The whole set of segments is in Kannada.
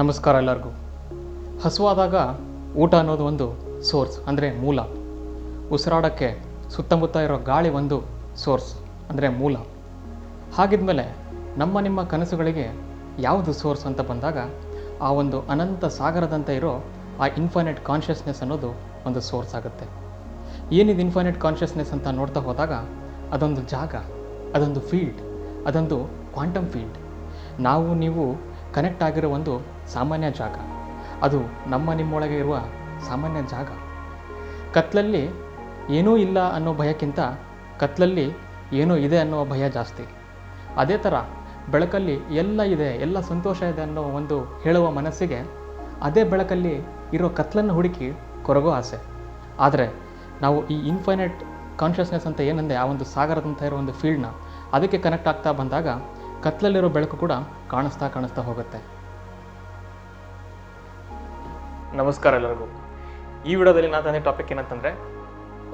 ನಮಸ್ಕಾರ ಎಲ್ಲರಿಗೂ. ಹಸುವಾದಾಗ ಊಟ ಅನ್ನೋದು ಒಂದು ಸೋರ್ಸ್, ಅಂದರೆ ಮೂಲ. ಉಸಿರಾಡೋಕ್ಕೆ ಸುತ್ತಮುತ್ತ ಇರೋ ಗಾಳಿ ಒಂದು ಸೋರ್ಸ್, ಅಂದರೆ ಮೂಲ. ಹಾಗಿದ್ಮೇಲೆ ನಮ್ಮ ನಿಮ್ಮ ಕನಸುಗಳಿಗೆ ಯಾವುದು ಸೋರ್ಸ್ ಅಂತ ಬಂದಾಗ ಆ ಒಂದು ಅನಂತ ಸಾಗರದಂತೆ ಇರೋ ಆ ಇನ್ಫೈನೆಟ್ ಕಾನ್ಷಿಯಸ್ನೆಸ್ ಅನ್ನೋದು ಒಂದು ಸೋರ್ಸ್ ಆಗುತ್ತೆ. ಏನಿದು ಇನ್ಫೈನೈಟ್ ಕಾನ್ಷಿಯಸ್ನೆಸ್ ಅಂತ ನೋಡ್ತಾ ಹೋದಾಗ ಅದೊಂದು ಜಾಗ, ಅದೊಂದು ಫೀಲ್ಡ್ ಅದೊಂದು ಕ್ವಾಂಟಮ್ ಫೀಲ್ಡ್ ನಾವು, ನೀವು ಕನೆಕ್ಟ್ ಆಗಿರೋ ಒಂದು ಸಾಮಾನ್ಯ ಜಾಗ. ಅದು ನಮ್ಮ ನಿಮ್ಮೊಳಗೆ ಇರುವ ಸಾಮಾನ್ಯ ಜಾಗ. ಕತ್ಲಲ್ಲಿ ಏನೂ ಇಲ್ಲ ಅನ್ನೋ ಭಯಕ್ಕಿಂತ ಕತ್ಲಲ್ಲಿ ಏನೋ ಇದೆ ಅನ್ನೋ ಭಯ ಜಾಸ್ತಿ. ಅದೇ ಥರ ಬೆಳಕಲ್ಲಿ ಎಲ್ಲ ಇದೆ, ಎಲ್ಲ ಸಂತೋಷ ಇದೆ ಅನ್ನೋ ಒಂದು ಹೇಳುವ ಮನಸ್ಸಿಗೆ ಅದೇ ಬೆಳಕಲ್ಲಿ ಇರೋ ಕತ್ಲನ್ನು ಹುಡುಕಿ ಕೊರಗೋ ಆಸೆ. ಆದರೆ ನಾವು ಈ ಇನ್ಫೈನೈಟ್ ಕಾನ್ಷಿಯಸ್ನೆಸ್ ಅಂತ ಏನಂದೆ, ಆ ಒಂದು ಸಾಗರದಂಥ ಇರೋ ಒಂದು ಫೀಲ್ಡ್ನ ಅದಕ್ಕೆ ಕನೆಕ್ಟ್ ಆಗ್ತಾ ಬಂದಾಗ ಕತ್ಲಲ್ಲಿರೋ ಬೆಳಕು ಕೂಡ ಕಾಣಿಸ್ತಾ ಕಾಣಿಸ್ತಾ ಹೋಗುತ್ತೆ. ನಮಸ್ಕಾರ ಎಲ್ಲರಿಗೂ. ಈ ವಿಡಿಯೋದಲ್ಲಿ ನಾನು ತಂದೆ ಟಾಪಿಕ್ ಏನಂತಂದರೆ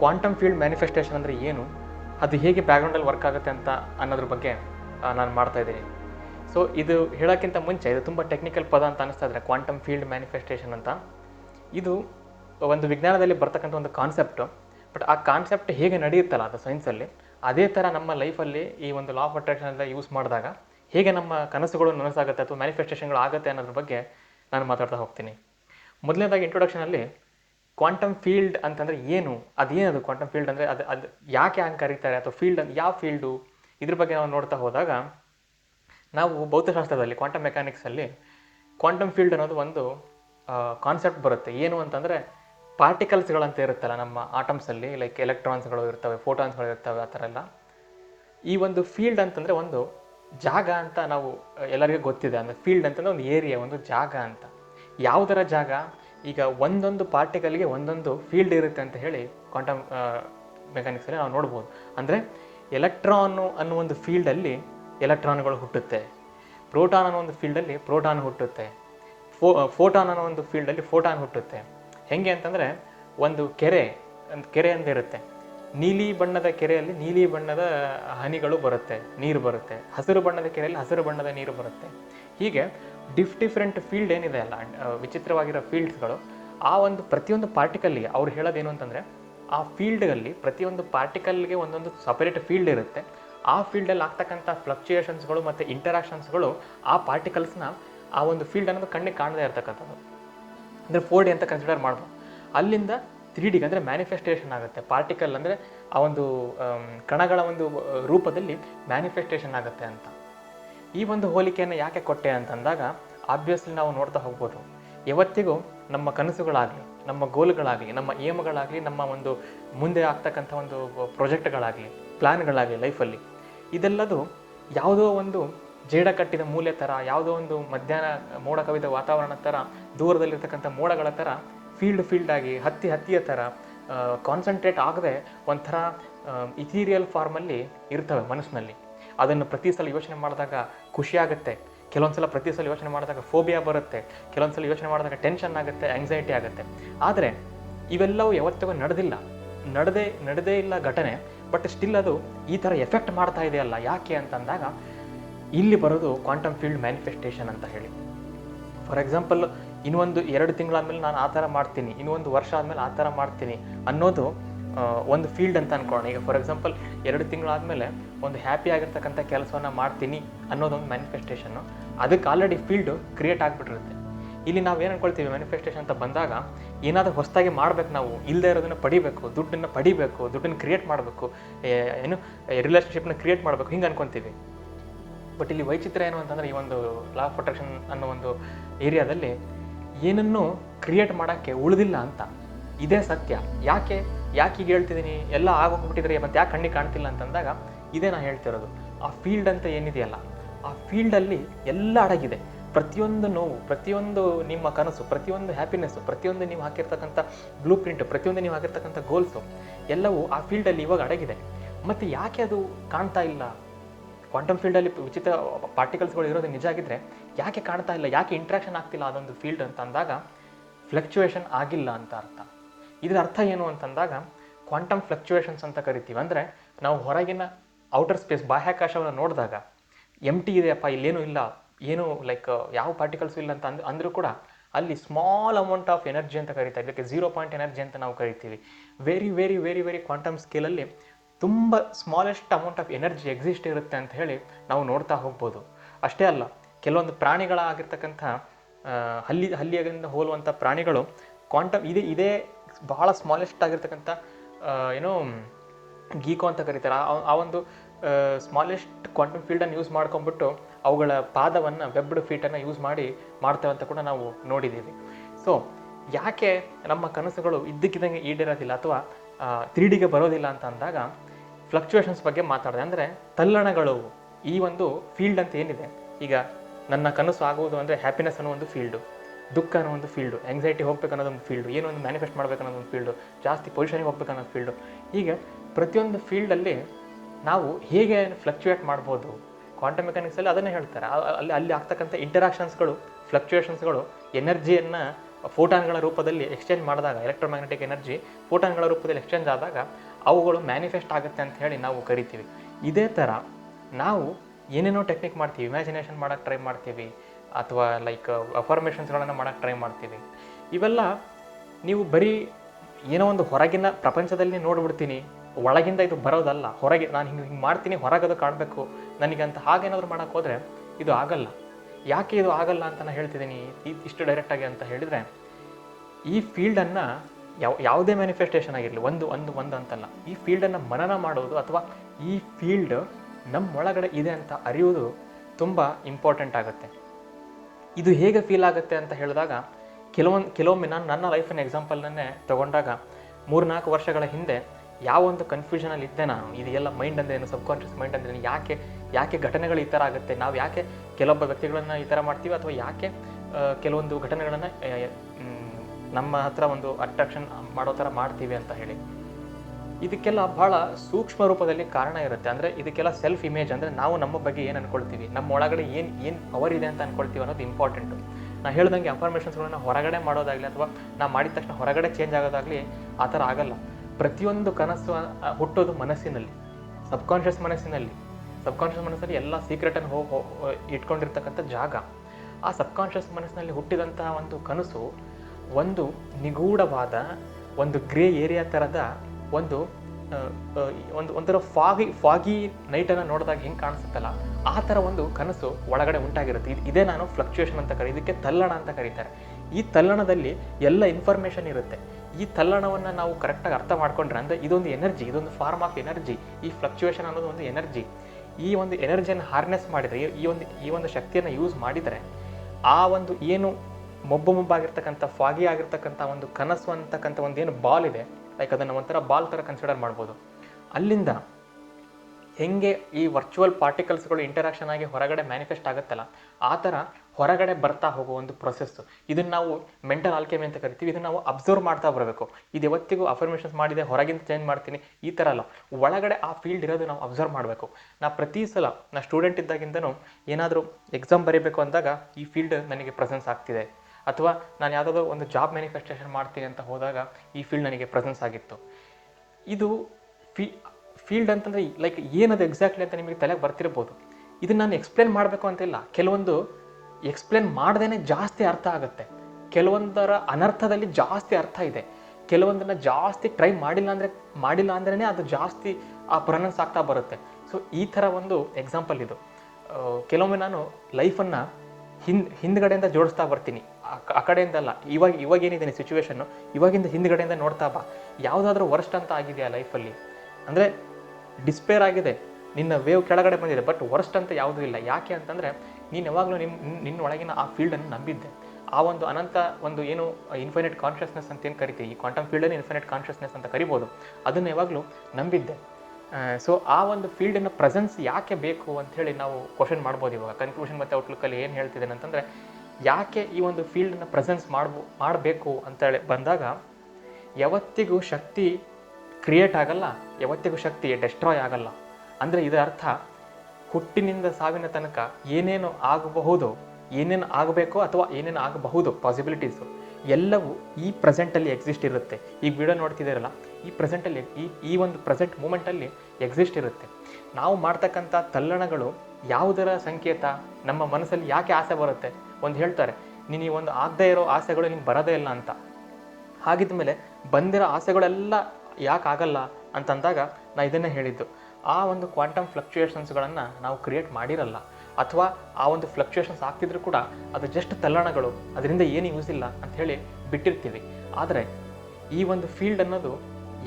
ಕ್ವಾಂಟಮ್ ಫೀಲ್ಡ್ ಮ್ಯಾನಿಫೆಸ್ಟೇಷನ್ ಅಂದರೆ ಏನು, ಅದು ಹೇಗೆ ಬ್ಯಾಕ್ಗ್ರೌಂಡಲ್ಲಿ ವರ್ಕ್ ಆಗುತ್ತೆ ಅಂತ ಅನ್ನೋದ್ರ ಬಗ್ಗೆ ನಾನು ಮಾಡ್ತಾ ಇದ್ದೀನಿ. ಸೊ ಇದು ಹೇಳೋಕ್ಕಿಂತ ಮುಂಚೆ, ಇದು ತುಂಬ ಟೆಕ್ನಿಕಲ್ ಪದ ಅಂತ ಅನಿಸ್ತಾ ಇದ್ರೆ ಕ್ವಾಂಟಮ್ ಫೀಲ್ಡ್ ಮ್ಯಾನಿಫೆಸ್ಟೇಷನ್ ಅಂತ. ಇದು ಒಂದು ವಿಜ್ಞಾನದಲ್ಲಿ ಬರ್ತಕ್ಕಂಥ ಒಂದು ಕಾನ್ಸೆಪ್ಟು ಬಟ್ ಆ ಕಾನ್ಸೆಪ್ಟ್ ಹೇಗೆ ನಡೆಯುತ್ತಲ್ಲ, ಅದು ಸೈನ್ಸಲ್ಲಿ ಅದೇ ಥರ ನಮ್ಮ ಲೈಫಲ್ಲಿ ಈ ಒಂದು ಲಾ ಆಫ್ ಅಟ್ರಾಕ್ಷನ್ ಎಲ್ಲ ಯೂಸ್ ಮಾಡಿದಾಗ ಹೇಗೆ ನಮ್ಮ ಕನಸುಗಳು ನನಸಾಗುತ್ತೆ ಅಥವಾ ಮ್ಯಾನಿಫೆಸ್ಟೇಷನ್ಗಳು ಆಗುತ್ತೆ ಅನ್ನೋದ್ರ ಬಗ್ಗೆ ನಾನು ಮಾತಾಡ್ತಾ ಹೋಗ್ತೀನಿ. ಮೊದಲನೇದಾಗಿ ಇಂಟ್ರೊಡಕ್ಷನಲ್ಲಿ ಕ್ವಾಂಟಮ್ ಫೀಲ್ಡ್ ಅಂತಂದರೆ ಏನು? ಅದೇನದು ಕ್ವಾಂಟಮ್ ಫೀಲ್ಡ್ ಅಂದರೆ ಅದು ಅದು ಯಾಕೆ ಹಂಗೆ ಕರೀತಾರೆ ಅಥವಾ ಫೀಲ್ಡ್ ಯಾವ ಫೀಲ್ಡು ಇದ್ರ ಬಗ್ಗೆ ನಾವು ನೋಡ್ತಾ ಹೋದಾಗ ನಾವು ಭೌತಶಾಸ್ತ್ರದಲ್ಲಿ ಕ್ವಾಂಟಮ್ ಮೆಕ್ಯಾನಿಕ್ಸಲ್ಲಿ ಕ್ವಾಂಟಮ್ ಫೀಲ್ಡ್ ಅನ್ನೋದು ಒಂದು ಕಾನ್ಸೆಪ್ಟ್ ಬರುತ್ತೆ. ಏನು ಅಂತಂದರೆ ಪಾರ್ಟಿಕಲ್ಸ್ಗಳಂತ ಇರುತ್ತಲ್ಲ ನಮ್ಮ ಆಟಮ್ಸಲ್ಲಿ ಲೈಕ್ ಎಲೆಕ್ಟ್ರಾನ್ಸ್ಗಳು ಇರ್ತವೆ ಫೋಟಾನ್ಸ್ಗಳು ಇರ್ತವೆ, ಆ ಥರ ಎಲ್ಲ. ಈ ಒಂದು ಫೀಲ್ಡ್ ಅಂತಂದರೆ ಒಂದು ಜಾಗ ಅಂತ ನಾವು, ಎಲ್ಲರಿಗೂ ಗೊತ್ತಿದೆ, ಅಂದರೆ ಫೀಲ್ಡ್ ಅಂತಂದ್ರೆ ಒಂದು ಏರಿಯಾ ಒಂದು ಜಾಗ ಅಂತ. ಯಾವುದರ ಜಾಗ? ಈಗ ಒಂದೊಂದು ಪಾರ್ಟಿಕಲ್ಗೆ ಒಂದೊಂದು ಫೀಲ್ಡ್ ಇರುತ್ತೆ ಅಂತ ಹೇಳಿ ಕ್ವಾಂಟಮ್ ಮೆಕ್ಯಾನಿಕ್ಸಲ್ಲಿ ನಾವು ನೋಡ್ಬೋದು. ಅಂದರೆ ಎಲೆಕ್ಟ್ರಾನು ಅನ್ನೋ ಒಂದು ಫೀಲ್ಡಲ್ಲಿ ಎಲೆಕ್ಟ್ರಾನ್ಗಳು ಹುಟ್ಟುತ್ತೆ. ಪ್ರೋಟಾನ್ ಅನ್ನೋ ಒಂದು ಫೀಲ್ಡಲ್ಲಿ ಪ್ರೋಟಾನ್ ಹುಟ್ಟುತ್ತೆ. ಫೋ ಫೋಟಾನ್ ಅನ್ನೋ ಒಂದು ಫೀಲ್ಡಲ್ಲಿ ಫೋಟಾನ್ ಹುಟ್ಟುತ್ತೆ. ಹೆಂಗೆ ಅಂತಂದರೆ ಒಂದು ಕೆರೆ ಒಂದು ಕೆರೆ ಅಂತ ಇರುತ್ತೆ. ನೀಲಿ ಬಣ್ಣದ ಕೆರೆಯಲ್ಲಿ ನೀಲಿ ಬಣ್ಣದ ಹನಿಗಳು ಬರುತ್ತೆ, ನೀರು ಬರುತ್ತೆ. ಹಸಿರು ಬಣ್ಣದ ಕೆರೆಯಲ್ಲಿ ಹಸಿರು ಬಣ್ಣದ ನೀರು ಬರುತ್ತೆ. ಹೀಗೆ ಡಿಫ್ ಡಿಫ್ರೆಂಟ್ ಫೀಲ್ಡ್ ಏನಿದೆ ಅಲ್ಲ ವಿಚಿತ್ರವಾಗಿರೋ ಫೀಲ್ಡ್ಸ್ಗಳು ಆ ಒಂದು ಪ್ರತಿಯೊಂದು ಪಾರ್ಟಿಕಲ್ಗೆ ಅವ್ರು ಹೇಳೋದೇನು ಅಂತಂದರೆ, ಆ ಫೀಲ್ಡಲ್ಲಿ ಪ್ರತಿಯೊಂದು ಪಾರ್ಟಿಕಲ್ಗೆ ಒಂದೊಂದು ಸಪರೇಟ್ ಫೀಲ್ಡ್ ಇರುತ್ತೆ. ಆ ಫೀಲ್ಡಲ್ಲಿ ಆಗ್ತಕ್ಕಂಥ ಫ್ಲಕ್ಚುಯೇಷನ್ಸ್ಗಳು ಮತ್ತು ಇಂಟರಾಕ್ಷನ್ಸ್ಗಳು ಆ ಪಾರ್ಟಿಕಲ್ಸ್ನ ಆ ಒಂದು ಫೀಲ್ಡ್ ಅನ್ನೋದು ಕಣ್ಣಿಗೆ ಕಾಣದೇ ಇರ್ತಕ್ಕಂಥದ್ದು. ಅಂದರೆ ಫೋರ್ ಅಂತ ಕನ್ಸಿಡರ್ ಮಾಡ್ಬೋದು. ಅಲ್ಲಿಂದ ತ್ರೀ ಡಿಗೆ ಅಂದರೆ ಮ್ಯಾನಿಫೆಸ್ಟೇಷನ್ ಆಗುತ್ತೆ. ಪಾರ್ಟಿಕಲ್ ಅಂದರೆ ಆ ಒಂದು ಕಣಗಳ ಒಂದು ರೂಪದಲ್ಲಿ ಮ್ಯಾನಿಫೆಸ್ಟೇಷನ್ ಆಗುತ್ತೆ ಅಂತ. ಈ ಒಂದು ಹೋಲಿಕೆಯನ್ನು ಯಾಕೆ ಕೊಟ್ಟೆ ಅಂತಂದಾಗ ಆಬ್ವಿಯಸ್ಲಿ ನಾವು ನೋಡ್ತಾ ಹೋಗ್ಬೋದು. ಯಾವತ್ತಿಗೂ ನಮ್ಮ ಕನಸುಗಳಾಗಲಿ, ನಮ್ಮ ಗೋಲ್ಗಳಾಗಲಿ ನಮ್ಮ ಏಮಗಳಾಗಲಿ ನಮ್ಮ ಒಂದು ಮುಂದೆ ಆಗ್ತಕ್ಕಂಥ ಒಂದು ಪ್ರೊಜೆಕ್ಟ್ಗಳಾಗಲಿ ಪ್ಲ್ಯಾನ್ಗಳಾಗಲಿ ಲೈಫಲ್ಲಿ ಇದೆಲ್ಲದು ಯಾವುದೋ ಒಂದು ಜೇಡ ಕಟ್ಟಿದ ಮೂಲೆ ಥರ, ಯಾವುದೋ ಒಂದು ಮಧ್ಯಾಹ್ನ ಮೋಡ ಕವಿದ ವಾತಾವರಣ ಥರ, ದೂರದಲ್ಲಿರ್ತಕ್ಕಂಥ ಮೋಡಗಳ ಥರ ಫೀಲ್ಡ್ ಫೀಲ್ಡ್ ಆಗಿ, ಹತ್ತಿ ಹತ್ತಿಯ ಥರ ಕಾನ್ಸಂಟ್ರೇಟ್ ಆಗದೆ ಒಂಥರ ಇಥೀರಿಯಲ್ ಫಾರ್ಮಲ್ಲಿ ಇರ್ತವೆ ಮನಸ್ಸಿನಲ್ಲಿ. ಅದನ್ನು ಪ್ರತಿ ಸಲ ಯೋಚನೆ ಮಾಡಿದಾಗ ಖುಷಿಯಾಗುತ್ತೆ ಕೆಲವೊಂದು ಸಲ ಪ್ರತಿ ಸಲ ಯೋಚನೆ ಮಾಡಿದಾಗ ಫೋಬಿಯಾ ಬರುತ್ತೆ. ಕೆಲವೊಂದು ಸಲ ಯೋಚನೆ ಮಾಡಿದಾಗ ಟೆನ್ಷನ್ ಆಗುತ್ತೆ ಆಂಗ್ಸೈಟಿ ಆಗುತ್ತೆ. ಆದರೆ, ಇವೆಲ್ಲವೂ ಯಾವತ್ತಿಗೂ ನಡೆದಿಲ್ಲ. ನಡೆದೇ ನಡೆದೇ ಇಲ್ಲ ಘಟನೆ ಬಟ್ ಸ್ಟಿಲ್ ಅದು ಈ ಥರ ಎಫೆಕ್ಟ್ ಮಾಡ್ತಾ ಇದೆಯಲ್ಲ, ಯಾಕೆ ಅಂತಂದಾಗ, ಇಲ್ಲಿ ಬರೋದು ಕ್ವಾಂಟಮ್ ಫೀಲ್ಡ್ ಮ್ಯಾನಿಫೆಸ್ಟೇಷನ್ ಅಂತ ಹೇಳಿ. ಫಾರ್ ಎಕ್ಸಾಂಪಲ್ ಇನ್ನೊಂದು ಎರಡು ತಿಂಗಳಾದ್ಮೇಲೆ ನಾನು ಆ ಥರ ಮಾಡ್ತೀನಿ, ಇನ್ನೊಂದು ವರ್ಷ ಆದಮೇಲೆ ಆ ಥರ ಮಾಡ್ತೀನಿ ಅನ್ನೋದು ಒಂದು ಫೀಲ್ಡ್ ಅಂತ ಅನ್ಕೊಳ್ಳೋಣ. ಈಗ ಫಾರ್ ಎಕ್ಸಾಂಪಲ್ ಎರಡು ತಿಂಗಳಾದಮೇಲೆ ಒಂದು ಹ್ಯಾಪಿ ಆಗಿರ್ತಕ್ಕಂಥ ಕೆಲಸವನ್ನು ಮಾಡ್ತೀನಿ ಅನ್ನೋದೊಂದು ಮ್ಯಾನಿಫೆಸ್ಟೇಷನ್ನು ಅದಕ್ಕೆ ಆಲ್ರೆಡಿ ಫೀಲ್ಡು ಕ್ರಿಯೇಟ್ ಆಗಿಬಿಟ್ಟಿರುತ್ತೆ. ಇಲ್ಲಿ ನಾವು ಏನು ಅನ್ಕೊಳ್ತೀವಿ? ಮ್ಯಾನಿಫೆಸ್ಟೇಷನ್ ಅಂತ ಬಂದಾಗ ಏನಾದರೂ ಹೊಸದಾಗಿ ಮಾಡಬೇಕು ನಾವು ಇಲ್ಲದೇ ಇರೋದನ್ನು ಪಡಿಬೇಕು, ದುಡ್ಡನ್ನು ಪಡಿಬೇಕು, ದುಡ್ಡನ್ನು ಕ್ರಿಯೇಟ್ ಮಾಡಬೇಕು ಏನು ರಿಲೇಷನ್ಶಿಪ್ನ ಕ್ರಿಯೇಟ್ ಮಾಡಬೇಕು, ಹಿಂಗೆ ಅನ್ಕೊತೀವಿ ಬಟ್ ಇಲ್ಲಿ ವೈಚಿತ್ರ ಏನು ಅಂತಂದರೆ ಈ ಒಂದು ಲಾ ಪ್ರೊಟೆಕ್ಷನ್ ಅನ್ನೋ ಒಂದು ಏರಿಯಾದಲ್ಲಿ ಏನನ್ನು ಕ್ರಿಯೇಟ್ ಮಾಡೋಕ್ಕೆ ಉಳಿದಿಲ್ಲ ಅಂತ. ಇದೇ ಸತ್ಯ. ಯಾಕೆ? ಯಾಕೆ ಈಗ ಹೇಳ್ತಿದ್ದೀನಿ ಎಲ್ಲ ಆಗೋಗ್ಬಿಟ್ಟಿದ್ರೆ ಮತ್ತೆ ಯಾಕೆ ಕಣ್ಣಿಗೆ ಕಾಣ್ತಿಲ್ಲ ಅಂತಂದಾಗ ಇದೇ ನಾನು ಹೇಳ್ತಿರೋದು. ಆ ಫೀಲ್ಡ್ ಅಂತ ಏನಿದೆಯಲ್ಲ, ಆ ಫೀಲ್ಡಲ್ಲಿ ಎಲ್ಲ ಅಡಗಿದೆ. ಪ್ರತಿಯೊಂದು ನೋವು, ಪ್ರತಿಯೊಂದು ನಿಮ್ಮ ಕನಸು, ಪ್ರತಿಯೊಂದು ಹ್ಯಾಪಿನೆಸ್ಸು ಪ್ರತಿಯೊಂದು ನೀವು ಹಾಕಿರ್ತಕ್ಕಂಥ ಬ್ಲೂ ಪ್ರಿಂಟ್ ಪ್ರತಿಯೊಂದು ನೀವು ಹಾಕಿರ್ತಕ್ಕಂಥ ಗೋಲ್ಸು ಎಲ್ಲವೂ ಆ ಫೀಲ್ಡಲ್ಲಿ ಇವಾಗ ಅಡಗಿದೆ. ಮತ್ತು ಯಾಕೆ ಅದು ಕಾಣ್ತಾ ಇಲ್ಲ? ಕ್ವಾಂಟಮ್ ಫೀಲ್ಡಲ್ಲಿ ವಿಚಿತ್ರ ಪಾರ್ಟಿಕಲ್ಸ್ಗಳು ಇರೋದು ನಿಜ ಆಗಿದ್ರೆ ಯಾಕೆ ಕಾಣ್ತಾ ಇಲ್ಲ, ಯಾಕೆ ಇಂಟ್ರಾಕ್ಷನ್ ಆಗ್ತಿಲ್ಲ ಅದೊಂದು ಫೀಲ್ಡ್ ಅಂತ ಅಂದಾಗ ಫ್ಲಕ್ಚುಯೇಷನ್ ಆಗಿಲ್ಲ ಅಂತ ಅರ್ಥ. ಇದರ ಅರ್ಥ ಏನು ಅಂತಂದಾಗ ಕ್ವಾಂಟಮ್ ಫ್ಲಕ್ಚುಯೇಷನ್ಸ್ ಅಂತ ಕರಿತೀವಿ. ಅಂದರೆ ನಾವು ಹೊರಗಿನ ಔಟರ್ ಸ್ಪೇಸ್ ಬಾಹ್ಯಾಕಾಶವನ್ನು ನೋಡಿದಾಗ ಎಂ ಟಿ ಇದೆಯಪ್ಪ, ಇಲ್ಲೇನೂ ಇಲ್ಲ, ಏನು ಲೈಕ್ ಯಾವ ಪಾರ್ಟಿಕಲ್ಸ್ ಇಲ್ಲ ಅಂತ ಅಂದ್, ಅಂದರೂ ಕೂಡ ಅಲ್ಲಿ ಸ್ಮಾಲ್ ಅಮೌಂಟ್ ಆಫ್ ಎನರ್ಜಿ ಅಂತ ಕರಿತಾರೆ ಇದಕ್ಕೆ ಝೀರೋ ಪಾಯಿಂಟ್ ಎನರ್ಜಿ ಅಂತ ನಾವು ಕರಿತೀವಿ. Very very very very quantum ಸ್ಕೇಲಲ್ಲಿ ತುಂಬ smallest amount of energy exist ಇರುತ್ತೆ ಅಂತ ಹೇಳಿ ನಾವು ನೋಡ್ತಾ ಹೋಗ್ಬೋದು. ಅಷ್ಟೇ ಅಲ್ಲ, ಕೆಲವೊಂದು ಪ್ರಾಣಿಗಳಾಗಿರ್ತಕ್ಕಂಥ ಹಲ್ಲಿ, ಹಲ್ಲಿಯಿಂದ ಹೋಲುವಂಥ ಪ್ರಾಣಿಗಳು ಕ್ವಾಂಟಮ್ ಇದೇ ಇದೇ ಬಹಳ ಸ್ಮಾಲೆಸ್ಟ್ ಆಗಿರ್ತಕ್ಕಂಥ ಏನೋ ಗೀಕೋ ಅಂತ ಕರೀತಾರೆ. ಆ- ಒಂದು ಸ್ಮಾಲೆಸ್ಟ್ ಕ್ವಾಂಟಮ್ ಫೀಲ್ಡನ್ನು ಯೂಸ್ ಮಾಡ್ಕೊಂಬಿಟ್ಟು ಅವುಗಳ ಪಾದವನ್ನು ವೆಬ್ಡ್ ಫೀಟನ್ನು ಯೂಸ್ ಮಾಡಿ ಮಾಡ್ತೇವೆ ಅಂತ ಕೂಡ ನಾವು ನೋಡಿದ್ದೀವಿ. ಸೊ ಯಾಕೆ ನಮ್ಮ ಕನಸುಗಳು ಇದ್ದಕ್ಕಿದ್ದಂಗೆ ಈಡೇರೋದಿಲ್ಲ ಅಥವಾ ತ್ರೀ ಡಿಗೆ ಬರೋದಿಲ್ಲ ಅಂತ ಅಂದಾಗ ಫ್ಲಕ್ಚುಯೇಷನ್ಸ್ ಬಗ್ಗೆ ಮಾತಾಡಿದೆ. ಅಂದರೆ ತಲ್ಲಣಗಳು ಈ ಒಂದು ಫೀಲ್ಡ್ ಅಂತ ಏನಿದೆ? ಈಗ ನನ್ನ ಕನಸು ಆಗುವುದು ಅಂದರೆ ಹ್ಯಾಪಿನೆಸ್ ಅನ್ನೋ ಒಂದು ಫೀಲ್ಡು ದುಃಖ ಅನ್ನೋ ಒಂದು ಫೀಲ್ಡು ಎಂಗ್ಸೈಟಿ ಹೋಗ್ಬೇಕು ಅನ್ನೋದೊಂದು ಫೀಲ್ಡು ಏನೋ ಒಂದು ಮ್ಯಾನಿಫೆಸ್ಟ್ ಮಾಡ್ಬೇಕು ಅನ್ನೋದೊಂದು ಫೀಲ್ಡು ಜಾಸ್ತಿ ಪೊಸಿಷನ್ಗೆ ಹೋಗ್ಬೇಕು ಅನ್ನೋದು ಫೀಲ್ಡು ಹೀಗೆ ಪ್ರತಿಯೊಂದು ಫೀಲ್ಡಲ್ಲಿ ನಾವು ಹೇಗೆ ಫ್ಲಕ್ಚುಯೇಟ್ ಮಾಡ್ಬೋದು? ಕ್ವಾಂಟಮ್ ಮೆಕ್ಯಾನಿಕ್ಸಲ್ಲಿ ಅದನ್ನೇ ಹೇಳ್ತಾರೆ. ಅಲ್ಲಿ ಅಲ್ಲಿ ಆಗ್ತಕ್ಕಂಥ ಇಂಟರಾಕ್ಷನ್ಸ್ಗಳು ಫ್ಲಕ್ಚುಯೇಷನ್ಸ್ಗಳು ಎನರ್ಜಿಯನ್ನು ಫೋಟಾನ್ಗಳ ರೂಪದಲ್ಲಿ ಎಕ್ಸ್ಚೇಂಜ್ ಮಾಡಿದಾಗ ಎಲೆಕ್ಟ್ರೋಮ್ಯಾಗ್ನೆಟಿಕ್ ಎನರ್ಜಿ ಫೋಟಾನ್ಗಳ ರೂಪದಲ್ಲಿ ಎಕ್ಸ್ಚೇಂಜ್ ಆದಾಗ ಅವುಗಳು ಮ್ಯಾನಿಫೆಸ್ಟ್ ಆಗುತ್ತೆ ಅಂತ ಹೇಳಿ ನಾವು ಕರಿತೀವಿ. ಇದೇ ಥರ ನಾವು ಏನೇನೋ ಟೆಕ್ನಿಕ್ ಮಾಡ್ತೀವಿ ಇಮ್ಯಾಜಿನೇಷನ್ ಮಾಡೋಕ್ಕೆ ಟ್ರೈ ಮಾಡ್ತೀವಿ, ಅಥವಾ ಲೈಕ್ ಅಫಾರ್ಮೇಷನ್ಸ್ಗಳನ್ನು ಮಾಡೋಕ್ಕೆ ಟ್ರೈ ಮಾಡ್ತೀವಿ. ಇವೆಲ್ಲ ನೀವು ಬರೀ ಏನೋ ಒಂದು ಹೊರಗಿನ ಪ್ರಪಂಚದಲ್ಲಿ ನೋಡ್ಬಿಡ್ತೀನಿ, ಒಳಗಿಂದ ಇದು ಬರೋದಲ್ಲ, ಹೊರಗೆ ನಾನು ಹಿಂಗೆ ಹಿಂಗೆ ಮಾಡ್ತೀನಿ ಹೊರಗದು ಕಾಣಬೇಕು ನನಗಂತ ಹಾಗೇನಾದರೂ ಮಾಡೋಕ್ಕೆ ಹೋದರೆ ಇದು ಆಗಲ್ಲ. ಯಾಕೆ ಇದು ಆಗಲ್ಲ ಅಂತ ನಾನು ಹೇಳ್ತಿದ್ದೀನಿ ಇಷ್ಟು ಡೈರೆಕ್ಟಾಗಿ ಅಂತ ಹೇಳಿದರೆ, ಈ ಫೀಲ್ಡನ್ನು ಯಾವ, ಯಾವುದೇ ಮ್ಯಾನಿಫೆಸ್ಟೇಷನ್ ಆಗಿರಲಿ, ಒಂದು ಒಂದು ಒಂದು ಅಂತಲ್ಲ, ಈ ಫೀಲ್ಡನ್ನು ಮನನ ಮಾಡೋದು ಅಥವಾ ಈ ಫೀಲ್ಡ್ ನಮ್ಮೊಳಗಡೆ ಇದೆ ಅಂತ ಅರಿಯುವುದು ತುಂಬ ಇಂಪಾರ್ಟೆಂಟ್ ಆಗುತ್ತೆ. ಇದು ಹೇಗೆ ಫೀಲ್ ಆಗುತ್ತೆ ಅಂತ ಹೇಳಿದಾಗ, ಕೆಲವೊಂದು, ಕೆಲವೊಮ್ಮೆ ನಾನು ನನ್ನ ಲೈಫಿನ ಎಕ್ಸಾಂಪಲ್ನನ್ನೇ ತಗೊಂಡಾಗ, ಮೂರ್ನಾಲ್ಕು ವರ್ಷಗಳ ಹಿಂದೆ ಯಾವ ಒಂದು ಕನ್ಫ್ಯೂಷನಲ್ಲಿ ಇದ್ದೆ ನಾನು. ಇದು ಎಲ್ಲ ಮೈಂಡ್ ಅಂದ್ರೆ ಏನು ಸಬ್ಕಾನ್ಷಿಯಸ್ ಮೈಂಡ್ ಅಂದ್ರೆ ಯಾಕೆ ಯಾಕೆ ಘಟನೆಗಳು ಈ ಥರ ಆಗುತ್ತೆ, ನಾವು ಯಾಕೆ ಕೆಲವೊಬ್ಬ ವ್ಯಕ್ತಿಗಳನ್ನು ಈ ಥರ ಮಾಡ್ತೀವಿ ಅಥವಾ ಯಾಕೆ ಕೆಲವೊಂದು ಘಟನೆಗಳನ್ನು ನಮ್ಮ ಹತ್ರ ಒಂದು ಅಟ್ರಾಕ್ಷನ್ ಮಾಡೋ ಥರ ಮಾಡ್ತೀವಿ ಅಂತ ಹೇಳಿ. ಇದಕ್ಕೆಲ್ಲ ಬಹಳ ಸೂಕ್ಷ್ಮ ರೂಪದಲ್ಲಿ ಕಾರಣ ಇರುತ್ತೆ. ಅಂದರೆ ಇದಕ್ಕೆಲ್ಲ ಸೆಲ್ಫ್ ಇಮೇಜ್ ಅಂದರೆ ನಾವು ನಮ್ಮ ಬಗ್ಗೆ ಏನು ಅನ್ಕೊಳ್ತೀವಿ, ನಮ್ಮ ಒಳಗಡೆ ಏನು ಏನು ಇದೆ ಅಂತ ಅನ್ಕೊಳ್ತೀವಿ ಅನ್ನೋದು ಇಂಪಾರ್ಟೆಂಟು ನಾ ಹೇಳ್ದಂಗೆ ಅಫಾರ್ಮೇಷನ್ಸ್ಗಳನ್ನ ಹೊರಗಡೆ ಮಾಡೋದಾಗಲಿ ಅಥವಾ ನಾವು ಮಾಡಿದ ತಕ್ಷಣ ಹೊರಗಡೆ ಚೇಂಜ್ ಆಗೋದಾಗಲಿ ಆ ಥರ ಆಗಲ್ಲ. ಪ್ರತಿಯೊಂದು ಕನಸು ಹುಟ್ಟೋದು ಮನಸ್ಸಿನಲ್ಲಿ ಸಬ್ಕಾನ್ಷಿಯಸ್ ಮನಸ್ಸಿನಲ್ಲಿ. ಸಬ್ಕಾನ್ಷಿಯಸ್ ಮನಸ್ಸಲ್ಲಿ ಎಲ್ಲ ಸೀಕ್ರೆಟನ್ನು ಹೋಗಿ ಇಟ್ಕೊಂಡಿರ್ತಕ್ಕಂಥ ಜಾಗ. ಆ ಸಬ್ಕಾನ್ಷಿಯಸ್ ಮನಸ್ಸಿನಲ್ಲಿ ಹುಟ್ಟಿದಂತಹ ಒಂದು ಕನಸು ಒಂದು ನಿಗೂಢವಾದ ಒಂದು ಗ್ರೇ ಏರಿಯಾ ಥರದ ಒಂದು ಒಂದು, ಒಂಥರ ಫಾಗಿ ಫಾಗಿ ನೈಟನ್ನು ನೋಡಿದಾಗ ಹೆಂಗೆ ಕಾಣಿಸುತ್ತಲ್ಲ, ಆ ಥರ ಒಂದು ಕನಸು ಒಳಗಡೆ ಉಂಟಾಗಿರುತ್ತೆ. ಇದು, ಇದೇ ನಾನು ಫ್ಲಕ್ಚುಯೇಷನ್ ಅಂತ ಕರಿ, ಇದಕ್ಕೆ ತಲ್ಲಣ ಅಂತ ಕರೀತಾರೆ. ಈ ತಲ್ಲಣದಲ್ಲಿ ಎಲ್ಲ ಇನ್ಫಾರ್ಮೇಷನ್ ಇರುತ್ತೆ. ಈ ತಲ್ಲಣವನ್ನು ನಾವು ಕರೆಕ್ಟಾಗಿ ಅರ್ಥ ಮಾಡ್ಕೊಂಡ್ರೆ ಅಂದರೆ ಇದೊಂದು ಎನರ್ಜಿ ಇದೊಂದು ಫಾರ್ಮ್ ಆಫ್ ಎನರ್ಜಿ ಈ ಫ್ಲಕ್ಚುಯೇಷನ್ ಅನ್ನೋದು ಒಂದು ಎನರ್ಜಿ ಈ ಒಂದು ಎನರ್ಜಿಯನ್ನು ಹಾರ್ನೆಸ್ ಮಾಡಿದರೆ, ಈ ಒಂದು ಈ ಒಂದು ಶಕ್ತಿಯನ್ನು ಯೂಸ್ ಮಾಡಿದರೆ, ಆ ಒಂದು ಏನು ಮೊಬ್ಬು ಮೊಬ್ಬಾಗಿರ್ತಕ್ಕಂಥ ಫಾಗಿ ಆಗಿರ್ತಕ್ಕಂಥ ಒಂದು ಕನಸು ಅಂತಕ್ಕಂಥ ಒಂದು ಏನು ಬಾಲ್ ಇದೆ ಲೈಕ್ ಅದನ್ನು ಒಂಥರ ಬಾಲ್ ಥರ ಕನ್ಸಿಡರ್ ಮಾಡ್ಬೋದು. ಅಲ್ಲಿಂದ ಹೆಂಗೆ ಈ ವರ್ಚುವಲ್ ಪಾರ್ಟಿಕಲ್ಸ್ಗಳು ಇಂಟರಾಕ್ಷನ್ ಆಗಿ ಹೊರಗಡೆ ಮ್ಯಾನಿಫೆಸ್ಟ್ ಆಗುತ್ತಲ್ಲ, ಆ ಥರ ಹೊರಗಡೆ ಬರ್ತಾ ಹೋಗೋ ಒಂದು ಪ್ರೊಸೆಸ್ಸು ಇದನ್ನು ನಾವು ಮೆಂಟಲ್ ಆಲ್ಕೆಮಿ ಅಂತ ಕರಿತೀವಿ, ಇದನ್ನು ನಾವು ಅಬ್ಸರ್ವ್ ಮಾಡ್ತಾ ಬರಬೇಕು. ಇದು ಯಾವತ್ತಿಗೂ ಅಫರ್ಮೇಷನ್ಸ್ ಮಾಡಿದೆ, ಹೊರಗಿಂದ ಚೇಂಜ್ ಮಾಡ್ತೀನಿ, ಈ ಥರ ಅಲ್ಲ. ಒಳಗಡೆ ಆ ಫೀಲ್ಡ್ ಇರೋದು ನಾವು ಅಬ್ಸರ್ವ್ ಮಾಡಬೇಕು. ನಾ ಪ್ರತಿ ಸಲ, ನಾ ಸ್ಟೂಡೆಂಟ್ ಇದ್ದಾಗಿಂದನೂ ಏನಾದರೂ ಎಕ್ಸಾಮ್ ಬರೀಬೇಕು ಅಂದಾಗ ಈ ಫೀಲ್ಡ್ ನನಗೆ ಪ್ರೆಸೆನ್ಸ್ ಆಗ್ತಿದೆ. ಅಥವಾ ನಾನು ಯಾವುದಾದ್ರು ಒಂದು ಜಾಬ್ ಮ್ಯಾನಿಫೆಸ್ಟೇಷನ್ ಮಾಡ್ತೀನಿ ಅಂತ ಹೋದಾಗ ಈ ಫೀಲ್ಡ್ ನನಗೆ ಪ್ರೆಸೆನ್ಸ್ ಆಗಿತ್ತು. ಇದು ಫೀ ಫೀಲ್ಡ್ ಅಂತಂದರೆ ಲೈಕ್ ಏನದು ಎಕ್ಸಾಕ್ಟ್ಲಿ ಅಂತ ನಿಮಗೆ ತಲೆಗೆ ಬರ್ತಿರ್ಬೋದು. ಇದನ್ನು ನಾನು ಎಕ್ಸ್ಪ್ಲೇನ್ ಮಾಡಬೇಕು ಅಂತಿಲ್ಲ ಕೆಲವೊಂದು ಎಕ್ಸ್ಪ್ಲೇನ್ ಮಾಡ್ದೇ ಜಾಸ್ತಿ ಅರ್ಥ ಆಗುತ್ತೆ. ಕೆಲವೊಂದರ ಅನರ್ಥದಲ್ಲಿ ಜಾಸ್ತಿ ಅರ್ಥ ಇದೆ. ಕೆಲವೊಂದನ್ನು ಜಾಸ್ತಿ ಟ್ರೈ ಮಾಡಿಲ್ಲ ಅಂದರೆ, ಮಾಡಿಲ್ಲ ಅಂದ್ರೇ ಅದು ಜಾಸ್ತಿ ಆ ಪ್ರೊನೌನ್ಸ್ ಆಗ್ತಾ ಬರುತ್ತೆ. ಸೊ ಈ ಥರ ಒಂದು ಎಕ್ಸಾಂಪಲ್ ಇದು. ಕೆಲವೊಮ್ಮೆ ನಾನು ಲೈಫನ್ನು ಹಿಂದ್, ಹಿಂದ್ಗಡೆಯಿಂದ ಜೋಡಿಸ್ತಾ ಬರ್ತೀನಿ. ಆ- ಆ ಕಡೆಯಿಂದ ಅಲ್ಲ, ಇವಾಗ ಇವಾಗ ಏನಿದೆ ಸಿಚುವೇಶನ್ನು ಇವಾಗಿಂದ ಹಿಂದ್ಗಡೆಯಿಂದ ನೋಡ್ತಾ ಬಾ. ಯಾವುದಾದ್ರೂ ವರ್ಸ್ಟ್ ಅಂತ ಆಗಿದೆಯಾ ಲೈಫಲ್ಲಿ ಅಂದರೆ ಡಿಸ್ಪೇರ್ ಆಗಿದೆ. ನಿನ್ನ ವೇವ್ ಕೆಳಗಡೆ ಬಂದಿದೆ ಬಟ್ ವರ್ಸ್ಟ್ ಅಂತ ಯಾವುದೂ ಇಲ್ಲ. ಯಾಕೆ ಅಂತಂದರೆ, ನೀನು ಯಾವಾಗಲೂ ನಿಮ್ಮ ನಿನ್ನ ಒಳಗಿನ ಆ ಫೀಲ್ಡನ್ನು ನಂಬಿದ್ದೆ. ಆ ಒಂದು ಅನಂತ ಒಂದು ಏನು ಇನ್ಫೈನೈಟ್ ಕಾನ್ಷಿಯಸ್ನೆಸ್ ಅಂತ ಏನು ಕರಿತೀವಿ ಈ ಕ್ವಾಂಟಮ್ ಫೀಲ್ಡನ್ನು ಇನ್ಫೈನೈಟ್ ಕಾನ್ಷಿಯಸ್ನೆಸ್ ಅಂತ ಕರಿಬೋದು. ಅದನ್ನು ಯಾವಾಗಲೂ ನಂಬಿದ್ದೆ. ಸೊ ಆ ಒಂದು ಫೀಲ್ಡಿನ ಪ್ರೆಸೆನ್ಸ್ ಯಾಕೆ ಬೇಕು ಅಂಥೇಳಿ ನಾವು ಕ್ವಶನ್ ಮಾಡ್ಬೋದು ಇವಾಗ. ಕನ್ಕ್ಲೂಷನ್ ಮತ್ತು ಔಟ್ಲುಕ್ಕಲ್ಲಿ ಏನು ಹೇಳ್ತಿದ್ದೇನೆ ಅಂತಂದರೆ ಯಾಕೆ ಈ ಒಂದು ಫೀಲ್ಡನ್ನ ಪ್ರೆಸೆನ್ಸ್ ಮಾಡ್ಬೋ ಮಾಡಬೇಕು ಅಂತೇಳಿ ಬಂದಾಗ, ಯಾವತ್ತಿಗೂ ಶಕ್ತಿ ಕ್ರಿಯೇಟ್ ಆಗಲ್ಲ, ಯಾವತ್ತಿಗೂ ಶಕ್ತಿ ಡೆಸ್ಟ್ರಾಯ್ ಆಗಲ್ಲ. ಅಂದರೆ ಇದರ ಅರ್ಥ, ಹುಟ್ಟಿನಿಂದ ಸಾವಿನ ತನಕ ಏನೇನು ಆಗಬಹುದು, ಏನೇನು ಆಗಬೇಕೋ ಅಥವಾ ಏನೇನು ಆಗಬಹುದು ಪಾಸಿಬಿಲಿಟೀಸು ಎಲ್ಲವೂ ಈ ಪ್ರೆಸೆಂಟಲ್ಲಿ ಎಕ್ಸಿಸ್ಟ್ ಇರುತ್ತೆ. ಈಗ ವಿಡಿಯೋ ನೋಡ್ತಿದ್ದೀರಲ್ಲ, ಈ ಪ್ರೆಸೆಂಟಲ್ಲಿ ಈ ಈ ಒಂದು ಪ್ರೆಸೆಂಟ್ ಮೂಮೆಂಟಲ್ಲಿ ಎಕ್ಸಿಸ್ಟ್ ಇರುತ್ತೆ. ನಾವು ಮಾಡ್ತಕ್ಕಂಥ ತಲ್ಲಣಗಳು ಯಾವುದರ ಸಂಕೇತ, ನಮ್ಮ ಮನಸ್ಸಲ್ಲಿ ಯಾಕೆ ಆಸೆ ಬರುತ್ತೆ? ಒಂದು ಹೇಳ್ತಾರೆ, ನೀನು ಒಂದು ಆಗದೇ ಇರೋ ಆಸೆಗಳು ನಿಂಗೆ ಬರೋದೇ ಇಲ್ಲ ಅಂತ. ಹಾಗಿದ್ದ ಮೇಲೆ ಬಂದಿರೋ ಆಸೆಗಳೆಲ್ಲ ಯಾಕೆ ಆಗಲ್ಲ ಅಂತಂದಾಗ ನಾ ಇದನ್ನೇ ಹೇಳಿದ್ದು. ಆ ಒಂದು ಕ್ವಾಂಟಮ್ ಫ್ಲಕ್ಚುಯೇಷನ್ಸ್ಗಳನ್ನು ನಾವು ಕ್ರಿಯೇಟ್ ಮಾಡಿರಲ್ಲ, ಅಥವಾ ಆ ಒಂದು ಫ್ಲಕ್ಚುಯೇಷನ್ಸ್ ಆಗ್ತಿದ್ರು ಕೂಡ ಅದು ಜಸ್ಟ್ ತಲ್ಲಣಗಳು, ಅದರಿಂದ ಏನು ಯೂಸ್ ಇಲ್ಲ ಅಂತ ಹೇಳಿ ಬಿಟ್ಟಿರ್ತೀವಿ. ಆದರೆ ಈ ಒಂದು ಫೀಲ್ಡ್ ಅನ್ನೋದು